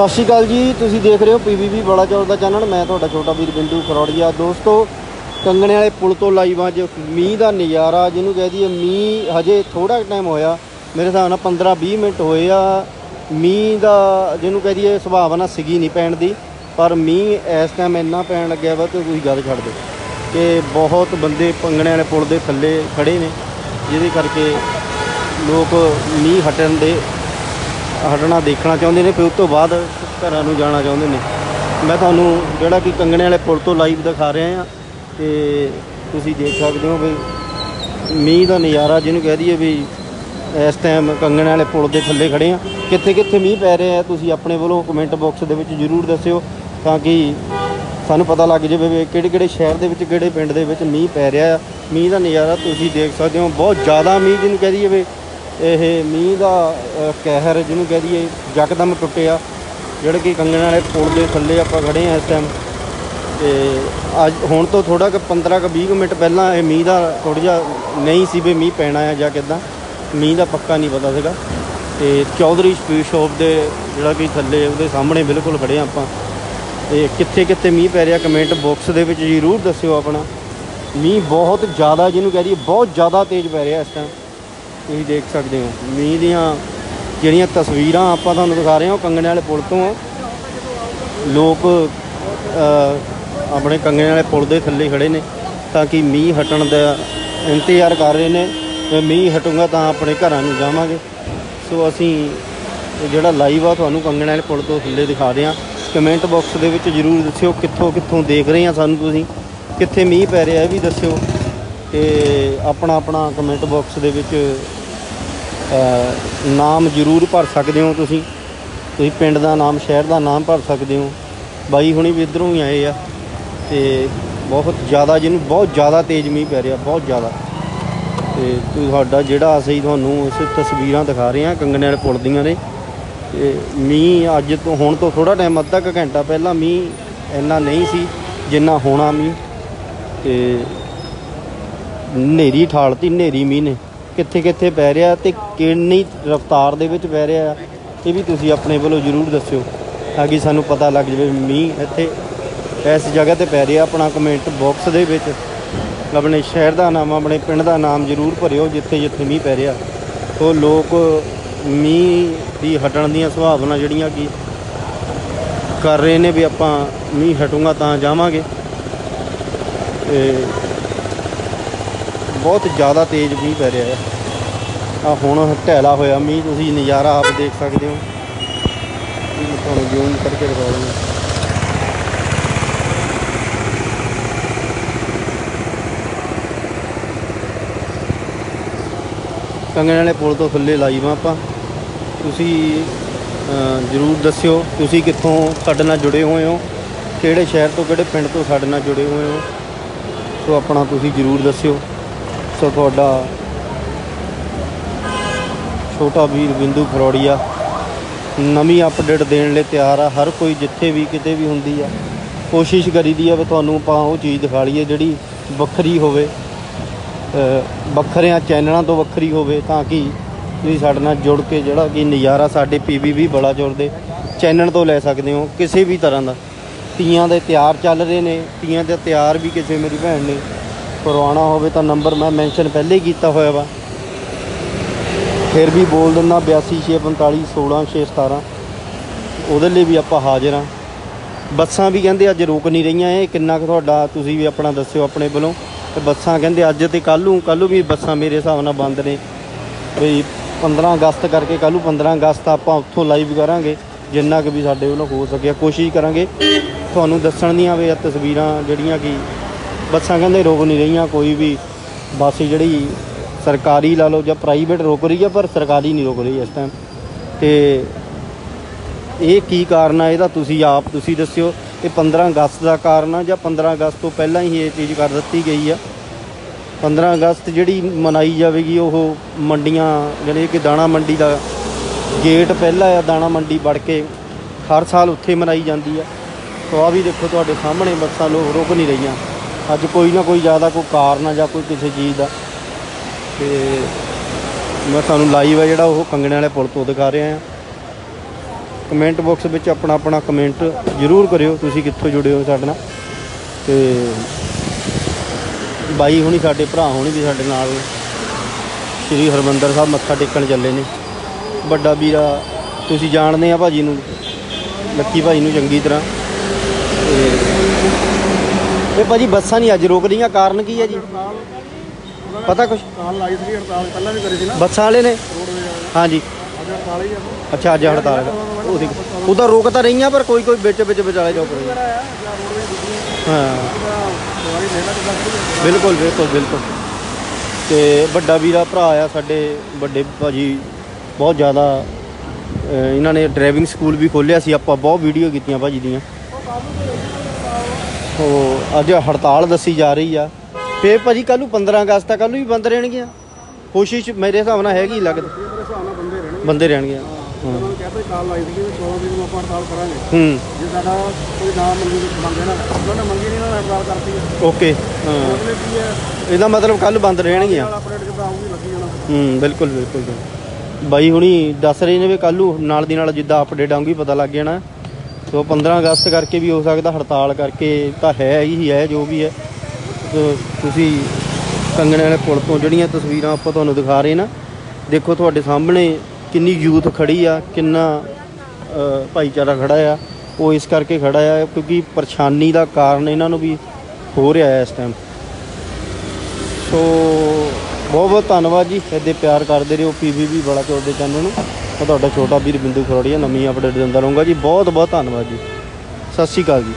ਸਤਿ ਸ਼੍ਰੀ ਅਕਾਲ ਜੀ, ਤੁਸੀਂ ਦੇਖ ਰਹੇ ਹੋ ਪੀਵੀਬੀ ਬੜਾ ਚੌਰ ਦਾ ਚੈਨਲ ਮੈਂ ਤੁਹਾਡਾ ਛੋਟਾ ਵੀਰ ਬਿੰਦੂ ਖਰੋੜੀਆ। ਦੋਸਤੋ, ਕੰਗਣੇ ਵਾਲੇ ਪੁਲ ਤੋਂ ਲਾਈਵ ਅੱਜ ਮੀਂਹ ਦਾ ਨਜ਼ਾਰਾ, ਜਿਹਨੂੰ ਕਹਿ ਦਈਏ ਮੀਂਹ ਹਜੇ ਥੋੜਾ ਟਾਈਮ ਹੋਇਆ। ਮੇਰੇ ਹਿਸਾਬ ਨਾਲ 15 20 ਮਿੰਟ ਹੋਏ ਆ। ਮੀਂਹ ਦਾ ਜਿਹਨੂੰ ਕਹਿ ਦਈਏ ਸੁਭਾਵਨਾ ਸੀਗੀ ਨਹੀਂ ਪੈਣ ਦੀ, ਪਰ ਮੀਂਹ ਇਸ ਟਾਈਮ ਇੰਨਾ ਪੈਣ ਲੱਗਿਆ ਵਾ ਕਿ ਤੁਸੀਂ ਗੱਲ ਛੱਡ ਦਿਓ ਕਿ ਬਹੁਤ ਬੰਦੇ ਪੰਗਣੇ ਵਾਲੇ ਪੁਲ ਦੇ ਥੱਲੇ ਖੜੇ ਨੇ, ਜਿਹਦੇ ਕਰਕੇ ਲੋਕ ਮੀਂਹ ਹਟਣ ਦੇ ਹਟਣਾ ਦੇਖਣਾ ਚਾਹੁੰਦੇ ਨੇ, ਫਿਰ ਉਸ ਤੋਂ ਬਾਅਦ ਘਰਾਂ ਨੂੰ ਜਾਣਾ ਚਾਹੁੰਦੇ ਨੇ। ਮੈਂ ਤੁਹਾਨੂੰ ਜਿਹੜਾ ਕਿ ਕੰਗਣੇ ਵਾਲੇ ਪੁਲ ਤੋਂ ਲਾਈਵ ਦਿਖਾ ਰਿਹਾ ਆ ਤੇ ਤੁਸੀਂ ਦੇਖ ਸਕਦੇ ਹੋ ਵੀ ਮੀਂਹ ਦਾ ਨਜ਼ਾਰਾ ਜਿਹਨੂੰ ਕਹਿ ਦਈਏ ਵੀ ਇਸ ਟਾਈਮ ਕੰਗਣੇ ਵਾਲੇ ਪੁਲ ਦੇ ਥੱਲੇ ਖੜੇ ਆ ਕਿੱਥੇ ਕਿੱਥੇ ਮੀਂਹ ਪੈ ਰਿਹਾ ਆ ਤੁਸੀਂ ਆਪਣੇ ਵੱਲੋਂ ਕਮੈਂਟ ਬਾਕਸ ਦੇ ਵਿੱਚ ਜਰੂਰ ਦੱਸਿਓ ਤਾਂ ਕਿ ਸਾਨੂੰ ਪਤਾ ਲੱਗ ਜਾਵੇ ਵੀ ਕਿਹੜੇ ਕਿਹੜੇ ਸ਼ਹਿਰ ਦੇ ਵਿੱਚ, ਕਿਹੜੇ ਪਿੰਡ ਦੇ ਵਿੱਚ ਮੀਂਹ ਪੈ ਰਿਹਾ ਆ ਮੀਂਹ ਦਾ ਨਜ਼ਾਰਾ ਤੁਸੀਂ ਦੇਖ ਸਕਦੇ ਹੋ, ਬਹੁਤ ਜ਼ਿਆਦਾ ਮੀਂਹ ਜਿਹਨੂੰ ਕਹਿ ਦਈਏ ਵੀ ਇਹ ਮੀਂਹ ਦਾ ਅ, ਕਹਿਰ ਜਿਹਨੂੰ ਕਹਿ ਦਈਏ ਯਕਦਮ ਟੁੱਟਿਆ। ਜਿਹੜੇ ਕਿ ਕੰਗਣ ਵਾਲੇ ਪੁਲ ਦੇ ਥੱਲੇ ਆਪਾਂ ਖੜੇ ਆ ਇਸ ਟਾਈਮ ਤੇ ਅੱਜ ਹੁਣ ਤੋਂ ਥੋੜਾ ਕਿ 15 ਕੁ 20 ਕੁ ਮਿੰਟ ਪਹਿਲਾਂ ਇਹ ਮੀਂਹ ਦਾ ਥੋੜ੍ਹਾ ਜਿਹਾ ਨਹੀਂ ਸੀ ਵੀ ਮੀਂਹ ਪੈਣਾ ਆ ਜਾਂ ਕਿੱਦਾਂ। ਮੀਂਹ ਦਾ ਪੱਕਾ ਨਹੀਂ ਪਤਾ ਸੀਗਾ। ਤੇ ਚੌਧਰੀ ਸਪੀਡ ਸ਼ੋਪ ਦੇ ਜਿਹੜਾ ਕਿ ਥੱਲੇ ਉਹਦੇ ਸਾਹਮਣੇ ਬਿਲਕੁਲ ਖੜੇ ਹਾਂ ਆਪਾਂ। ਤੇ ਕਿੱਥੇ ਕਿੱਥੇ ਮੀਂਹ ਪੈ ਰਿਹਾ ਕਮੈਂਟ ਬਾਕਸ ਦੇ ਵਿੱਚ ਜ਼ਰੂਰ ਦੱਸਿਓ ਆਪਣਾ। ਮੀਂਹ ਬਹੁਤ ਜ਼ਿਆਦਾ ਜਿਹਨੂੰ ਕਹਿ ਦਈਏ ਬਹੁਤ ਜ਼ਿਆਦਾ ਤੇਜ਼ ਪੈ ਰਿਹਾ ਇਸ ਟਾਈਮ ਤੁਸੀਂ ਦੇਖ ਸਕਦੇ ਹੋ। ਮੀਂਹ ਦੀਆਂ ਜਿਹੜੀਆਂ ਤਸਵੀਰਾਂ ਆਪਾਂ ਤੁਹਾਨੂੰ ਦਿਖਾ ਰਹੇ ਹਾਂ, ਉਹ ਕੰਗਣੇ ਵਾਲੇ ਪੁਲ ਤੋਂ ਆ। ਲੋਕ ਆਪਣੇ ਕੰਗਣੇ ਵਾਲੇ ਪੁਲ ਦੇ ਥੱਲੇ ਖੜੇ ਨੇ ਤਾਂ ਕਿ ਮੀਂਹ ਹਟਣ ਦਾ ਇੰਤਜ਼ਾਰ ਕਰ ਰਹੇ ਨੇ। ਮੀਂਹ ਹਟੂਗਾ ਤਾਂ ਆਪਣੇ ਘਰਾਂ ਨੂੰ ਜਾਵਾਂਗੇ। ਸੋ ਅਸੀਂ ਜਿਹੜਾ ਲਾਈਵ ਆ ਤੁਹਾਨੂੰ ਕੰਗਣੇ ਵਾਲੇ ਪੁਲ ਤੋਂ ਥੱਲੇ ਦਿਖਾ ਰਹੇ ਹਾਂ। ਕਮੈਂਟ ਬਾਕਸ ਦੇ ਵਿੱਚ ਜਰੂਰ ਦੱਸਿਓ ਕਿੱਥੋਂ ਕਿੱਥੋਂ ਦੇਖ ਰਹੇ ਆ ਸਾਨੂੰ ਤੁਸੀਂ। ਕਿੱਥੇ ਮੀਂਹ ਪੈ ਰਿਹਾ ਇਹ ਵੀ ਦੱਸਿਓ। ਤੇ ਆਪਣਾ ਆਪਣਾ ਕਮੈਂਟ ਬਾਕਸ ਦੇ ਵਿੱਚ ਨਾਮ ਜਰੂਰ ਭਰ ਸਕਦੇ ਹੋ ਤੁਸੀਂ। ਤੁਸੀਂ ਪਿੰਡ ਦਾ ਨਾਮ, ਸ਼ਹਿਰ ਦਾ ਨਾਮ ਭਰ ਸਕਦੇ ਹੋ। ਬਾਈ ਹੁਣੀ ਵੀ ਇਧਰੋਂ ਹੀ ਆਏ ਆ ਤੇ ਬਹੁਤ ਜ਼ਿਆਦਾ ਜਿਹਨੂੰ ਬਹੁਤ ਜ਼ਿਆਦਾ ਤੇਜ਼ ਮੀਂਹ ਪੈ ਰਿਹਾ, ਬਹੁਤ ਜ਼ਿਆਦਾ। ਤੇ ਤੁਹਾਡਾ ਜਿਹੜਾ ਅਸੀਂ ਤੁਹਾਨੂੰ ਇਸ ਤਸਵੀਰਾਂ ਦਿਖਾ ਰਹੇ ਹਾਂ ਕੰਗਣੇ ਵਾਲੇ ਪੁਲ ਦੀਆਂ ਨੇ, ਤੇ ਮੀਂਹ ਅੱਜ ਤੋਂ ਹੁਣ ਤੋਂ ਥੋੜਾ ਟਾਈਮ ਅੱਧਾ ਕੁ ਘੰਟਾ ਪਹਿਲਾਂ ਮੀਂਹ ਇੰਨਾ ਨਹੀਂ ਸੀ ਜਿੰਨਾ ਹੋਣਾ ਮੀਂਹ। ਤੇ ਹਨੇਰੀ ਠਾਲਤੀ, ਹਨੇਰੀ ਮੀਂਹ ਨੇ। ਕਿੱਥੇ ਕਿੱਥੇ ਪੈ ਰਿਹਾ ਤੇ ਕਿੰਨੀ ਰਫ਼ਤਾਰ ਦੇ ਵਿੱਚ ਪੈ ਰਿਹਾ ਇਹ ਵੀ ਤੁਸੀਂ ਆਪਣੇ ਵੱਲੋਂ ਜ਼ਰੂਰ ਦੱਸਿਓ ਤਾਂ ਕਿ ਸਾਨੂੰ ਪਤਾ ਲੱਗ ਜਾਵੇ ਮੀਂਹ ਇੱਥੇ ਇਸ ਜਗ੍ਹਾ ਤੇ ਪੈ ਰਿਹਾ। ਆਪਣਾ ਕਮੈਂਟ ਬਾਕਸ ਦੇ ਵਿੱਚ ਆਪਣੇ ਸ਼ਹਿਰ ਦਾ ਨਾਮ, ਆਪਣੇ ਪਿੰਡ ਦਾ ਨਾਮ ਜ਼ਰੂਰ ਭਰਿਓ ਜਿੱਥੇ ਜਿੱਥੇ ਮੀਂਹ ਪੈ ਰਿਹਾ। ਉਹ ਲੋਕ ਮੀਂਹ ਦੀ ਹਟਣ ਦੀਆਂ ਸੰਭਾਵਨਾ ਜਿਹੜੀਆਂ ਕਿ ਕਰ ਰਹੇ ਨੇ ਵੀ ਆਪਾਂ ਮੀਂਹ ਹਟੂਗਾ ਤਾਂ ਜਾਵਾਂਗੇ। ਤੇ ਬਹੁਤ ਜ਼ਿਆਦਾ ਤੇਜ਼ ਮੀਂਹ ਪੈ ਰਿਹਾ ਹੈ। ਆ ਹੁਣ ਢੈਲਾ ਹੋਇਆ ਮੀਂਹ, ਤੁਸੀਂ ਨਜ਼ਾਰਾ ਆਪ ਦੇਖ ਸਕਦੇ ਹੋ। ਮੈਂ ਤੁਹਾਨੂੰ ਜ਼ੂਮ ਕਰਕੇ ਦਿਖਾ ਦਿੰਦਾ। ਕੰਗਣ ਵਾਲੇ ਪੁਲ ਤੋਂ ਥੱਲੇ ਲਾਈਵ ਆ ਆਪਾਂ। ਤੁਸੀਂ ਜ਼ਰੂਰ ਦੱਸਿਓ, ਤੁਸੀਂ ਕਿੱਥੋਂ ਸਾਡੇ ਨਾਲ ਜੁੜੇ ਹੋਏ ਹੋ? ਕਿਹੜੇ ਸ਼ਹਿਰ ਤੋਂ, ਕਿਹੜੇ ਪਿੰਡ ਤੋਂ ਸਾਡੇ ਨਾਲ ਜੁੜੇ ਹੋਏ ਹੋ? ਸੋ ਆਪਣਾ ਤੁਸੀਂ ਜ਼ਰੂਰ ਦੱਸਿਓ। ਸੋ ਤੁਹਾਡਾ? ਛੋਟਾ ਵੀਰ ਬਿੰਦੂ ਖਰੋੜੀਆ। ਨਵੀਂ ਅਪਡੇਟ ਦੇਣ ਲਈ ਤਿਆਰ ਆ। ਹਰ ਕੋਈ ਜਿੱਥੇ ਵੀ ਕਿਤੇ ਵੀ ਹੁੰਦੀ ਆ। ਕੋਸ਼ਿਸ਼ ਕਰੀਦੀ ਆ ਵੀ ਤੁਹਾਨੂੰ ਆਪਾਂ ਉਹ ਚੀਜ਼ ਦਿਖਾ ਲਈਏ ਜਿਹੜੀ ਵੱਖਰੀ ਹੋਵੇ। ਵੱਖਰਿਆਂ ਚੈਨਲਾਂ ਤੋਂ ਵੱਖਰੀ ਹੋਵੇ ਤਾਂ ਕਿ ਤੁਸੀਂ ਸਾਡੇ ਨਾਲ ਜੁੜ ਕੇ ਜਿਹੜਾ ਕਿ ਨਜ਼ਾਰਾ ਸਾਡੇ ਪੀਵੀਵੀ ਬੜਾ ਜੋਰ ਦੇ ਚੈਨਲ ਤੋਂ ਲੈ ਸਕਦੇ ਹੋ। ਕਿਸੇ ਵੀ ਤਰ੍ਹਾਂ ਦਾ। ਤੀਆਂ ਦੇ ਤਿਆਰ ਚੱਲ ਰਹੇ ਨੇ। ਤੀਆਂ ਦੇ ਤਿਆਰ ਵੀ ਕਿਸੇ ਮੇਰੀ ਭੈਣ ਨੇ ਕਰਵਾਉਣਾ ਹੋਵੇ ਤਾਂ ਨੰਬਰ ਮੈਂ ਮੈਂਸ਼ਨ ਪਹਿਲੇ ਹੀ ਕੀਤਾ ਹੋਇਆ ਵਾ। ਫਿਰ ਵੀ ਬੋਲ ਦਿੰਦਾ 8245 16617 ਉਹਦੇ ਲਈ ਵੀ ਆਪਾਂ ਹਾਜ਼ਰ ਹਾਂ। ਬੱਸਾਂ ਵੀ ਕਹਿੰਦੇ ਅੱਜ ਰੁਕ ਨਹੀਂ ਰਹੀਆਂ ਇਹ। ਕਿੰਨਾ ਕੁ ਤੁਹਾਡਾ ਤੁਸੀਂ ਵੀ ਆਪਣਾ ਦੱਸਿਓ ਆਪਣੇ ਵੱਲੋਂ। ਤੇ ਬੱਸਾਂ ਕਹਿੰਦੇ ਅੱਜ ਤੇ ਕੱਲ੍ਹ ਨੂੰ ਕੱਲ੍ਹ ਨੂੰ ਵੀ ਬੱਸਾਂ ਮੇਰੇ ਹਿਸਾਬ ਨਾਲ ਬੰਦ ਨੇ। ਵੀ 15 ਅਗਸਤ ਕਰਕੇ ਕੱਲ੍ਹ ਨੂੰ 15 ਅਗਸਤ ਆਪਾਂ ਉੱਥੋਂ ਲਾਈਵ ਕਰਾਂਗੇ। ਜਿੰਨਾ ਕੁ ਵੀ ਸਾਡੇ ਵੱਲੋਂ ਹੋ ਸਕਿਆ, ਕੋਸ਼ਿਸ਼ ਕਰਾਂਗੇ। ਤੁਹਾਨੂੰ ਦੱਸਣ ਦੀਆਂ ਵੀ ਇਹ ਤਸਵੀਰਾਂ ਜਿਹੜੀਆਂ ਕਿ ਬੱਸਾਂ ਕਹਿੰਦੇ ਰੁਕ ਨਹੀਂ ਰਹੀਆਂ, ਕੋਈ ਵੀ ਬੱਸ ਜਿਹੜੀ ਸਰਕਾਰੀ ਲਾ ਲਓ ਜਾਂ ਪ੍ਰਾਈਵੇਟ ਰੁਕ ਰਹੀ ਆ, ਪਰ ਸਰਕਾਰੀ ਨਹੀਂ ਰੁਕ ਰਹੀ ਇਸ ਟਾਈਮ ਤੇ ਇਹ ਕੀ ਕਾਰਨ ਆ? ਇਹਦਾ ਤੁਸੀਂ ਆਪ ਤੁਸੀਂ ਦੱਸਿਓ। ਇਹ 15 ਅਗਸਤ ਦਾ ਕਾਰਨ ਆ ਜਾਂ 15 ਅਗਸਤ ਤੋਂ ਪਹਿਲਾਂ ਹੀ ਇਹ ਚੀਜ਼ ਕਰ ਦਿੱਤੀ ਗਈ ਆ? 15 ਅਗਸਤ ਜਿਹੜੀ ਮਨਾਈ ਜਾਵੇਗੀ, ਉਹ ਮੰਡੀਆਂ ਜਿਹੜੇ ਕਿ ਦਾਣਾ ਮੰਡੀ ਦਾ ਗੇਟ ਪਹਿਲਾ ਆ, ਦਾਣਾ ਮੰਡੀ ਵੜ ਕੇ ਹਰ ਸਾਲ ਉੱਥੇ ਮਨਾਈ ਜਾਂਦੀ ਆ। ਸੋ ਆ ਵੀ ਦੇਖੋ ਤੁਹਾਡੇ ਸਾਹਮਣੇ ਬੱਸਾਂ ਲੋਕ ਰੁਕ ਨਹੀਂ ਰਹੀਆਂ। ਅੱਜ ਕੋਈ ਨਾ ਕੋਈ ਜ਼ਿਆਦਾ ਕੋਈ ਕਾਰਨ ਆ ਜਾਂ ਕੋਈ ਕਿਸੇ ਚੀਜ਼ ਦਾ। ਤੇ ਮੈਂ ਤੁਹਾਨੂੰ ਲਾਈਵ ਆ ਜਿਹੜਾ ਉਹ ਕੰਗਣੇ ਵਾਲੇ ਪੁਲ ਤੋਂ ਦਿਖਾ ਰਿਹਾ ਆ ਕਮੈਂਟ ਬਾਕਸ ਵਿੱਚ ਆਪਣਾ ਆਪਣਾ ਕਮੈਂਟ ਜ਼ਰੂਰ ਕਰਿਓ, ਤੁਸੀਂ ਕਿੱਥੋਂ ਜੁੜੇ ਹੋ ਸਾਡੇ ਨਾਲ। ਤੇ ਬਾਈ ਹੁਣੀ ਸਾਡੇ, ਭਰਾ ਹੋਣੀ ਵੀ ਸਾਡੇ ਨਾਲ ਸ਼੍ਰੀ ਹਰਮੰਦਰ ਸਾਹਿਬ ਮੱਥਾ ਟੇਕਣ ਚੱਲੇ ਨੇ। ਵੱਡਾ ਵੀਰਾ, ਤੁਸੀਂ ਜਾਣਦੇ ਆ ਭਾਜੀ ਨੂੰ, ਲੱਕੀ ਭਾਈ ਨੂੰ ਚੰਗੀ ਤਰ੍ਹਾਂ। ਇਹ ਭਾਜੀ ਬੱਸਾਂ ਨਹੀਂ ਅੱਜ ਰੋਕ ਰਹੀਆਂ ਕਾਰਨ ਕੀ ਹੈ ਜੀ? ਪਤਾ ਕੁਛ? ਕਾਲ ਲਾਈ ਸੀ ਹੜਤਾਲ ਪਹਿਲਾਂ ਵੀ ਕਰੀ ਸੀ ਨਾ। ਬੱਸਾਂ ਵਾਲੇ ਨੇ? ਹਾਂਜੀ। ਅੱਜ ਹੜਤਾਲ ਹੀ ਆ। ਅੱਛਾ ਅੱਜ ਹੜਤਾਲ ਹੈ ਉਹਦੀ ਉਹਦਾ ਰੋਕ ਤਾਂ ਰਹੀਆਂ ਪਰ ਕੋਈ ਕੋਈ ਵਿੱਚ ਵਿੱਚ ਵਿਚਾਲੇ ਰੋਕ ਰਹੀ ਹੈ। ਹਾਂ। ਦਵਾਈ ਲੈਣਾ ਕਿੱਦਾਂ ਖੜੀ ਬਿਲਕੁਲ ਬਿਲਕੁਲ ਬਿਲਕੁਲ। ਤੇ ਵੱਡਾ ਵੀਰਾ ਭਰਾ ਆ ਸਾਡੇ ਵੱਡੇ ਭਾਜੀ ਬਹੁਤ ਜ਼ਿਆਦਾ ਅਹ, ਇਹਨਾਂ ਨੇ ਡਰਾਈਵਿੰਗ ਸਕੂਲ ਵੀ ਖੋਲ੍ਹਿਆ ਸੀ ਆਪਾਂ ਬਹੁਤ ਵੀਡੀਓ ਕੀਤੀਆਂ ਭਾਜੀ ਦੀਆਂ। ਉਹ ਅੱਜ ਹੜਤਾਲ ਦੱਸੀ ਜਾ ਰਹੀ ਆ। ਫੇਰ ਭਾਜੀ ਕੱਲ ਨੂੰ 15 ਅਗਸਤ ਤੱਕ ਕੱਲ ਨੂੰ ਵੀ ਬੰਦ ਰਹਿਣਗੀਆਂ। ਕੋਸ਼ਿਸ਼ ਮੇਰੇ ਹਿਸਾਬ ਨਾਲ ਹੈਗੀ ਲੱਗਦਾ ਮੇਰੇ ਹਿਸਾਬ ਨਾਲ ਬੰਦੇ ਰਹਿਣੇ ਬੰਦੇ ਰਹਿਣਗੇ ਹਾਂ। ਉਹਨਾਂ ਨੂੰ ਕਹਿੰਦੇ ਕਾਲ ਲਾਈ ਸੀ ਕਿ 14 ਦਿਨ ਨੂੰ ਆਪਾਂ ਹੜਤਾਲ ਕਰਾਂਗੇ। ਹੂੰ। ਜੇ ਸਾਡਾ ਕੋਈ ਨਾਮ ਮੰਗੀ ਮੰਗੇ ਨਾ ਉਹਨਾਂ ਨੇ ਮੰਗੀ ਨਹੀਂ ਨਾ ਹੜਤਾਲ ਕਰਤੀ ਹੈ ਓਕੇ ਹਾਂ। ਉਹਨੇ ਕੀ ਹੈ ਇਹਦਾ ਮਤਲਬ ਕੱਲ ਬੰਦ ਰਹਿਣਗੀਆਂ। ਨਾਲ ਆਪਰੇਟ ਕਿੱਦਾਂ ਆਊਗੀ ਲੱਗੀ ਜਾਣਾ। ਹੂੰ ਬਿਲਕੁਲ ਬਿਲਕੁਲ ਬਿਲਕੁਲ। ਬਾਈ ਹੁਣੀ ਦੱਸ ਰਹੇ ਨੇ ਵੀ ਕੱਲ੍ਹ ਨੂੰ ਨਾਲ ਦੀ ਨਾਲ ਜਿੱਦਾਂ ਅਪਡੇਟ ਆਉਂਗੀ ਪਤਾ ਲੱਗ ਜਾਣਾ। ਸੋ ਉਹ 15 ਅਗਸਤ ਕਰਕੇ ਵੀ ਹੋ ਸਕਦਾ, ਹੜਤਾਲ ਕਰਕੇ ਤਾਂ ਹੈ ਹੀ, ਹੈ ਜੋ ਵੀ ਹੈ। ਤੁਸੀਂ ਕੰਗਣੇ ਵਾਲੇ ਪੁਲ ਤੋਂ ਜਿਹੜੀਆਂ ਤਸਵੀਰਾਂ ਆਪਾਂ ਤੁਹਾਨੂੰ ਦਿਖਾ ਰਹੇ ਨਾ, ਦੇਖੋ ਤੁਹਾਡੇ ਸਾਹਮਣੇ ਕਿੰਨੀ ਯੂਥ ਖੜੀ ਆ, ਕਿੰਨਾ ਭਾਈਚਾਰਾ ਖੜਾ ਆ। ਉਹ ਇਸ ਕਰਕੇ ਖੜਾ ਆ ਕਿਉਂਕਿ ਪਰੇਸ਼ਾਨੀ ਦਾ ਕਾਰਨ ਇਹਨਾਂ ਨੂੰ ਵੀ ਹੋ ਰਿਹਾ ਹੈ ਇਸ ਟਾਈਮ ਸੋ ਬਹੁਤ ਬਹੁਤ ਧੰਨਵਾਦ ਜੀ। ਇੱਦੇ ਪਿਆਰ ਕਰਦੇ ਰਹੋ। ਪੀਵੀਬੀ ਬੜਾ ਚੌੜ ਦੇ ਚੈਨਲ ਨੂੰ। ਮੈਂ ਤੁਹਾਡਾ ਛੋਟਾ ਵੀਰ ਬਿੰਦੂ ਖਰੋੜੀਆ ਨਵੀਂ ਅਪਡੇਟ ਦਿੰਦਾ ਰਹੂੰਗਾ ਜੀ। ਬਹੁਤ ਬਹੁਤ ਧੰਨਵਾਦ ਜੀ। ਸਤਿ ਸ਼੍ਰੀ ਅਕਾਲ ਜੀ।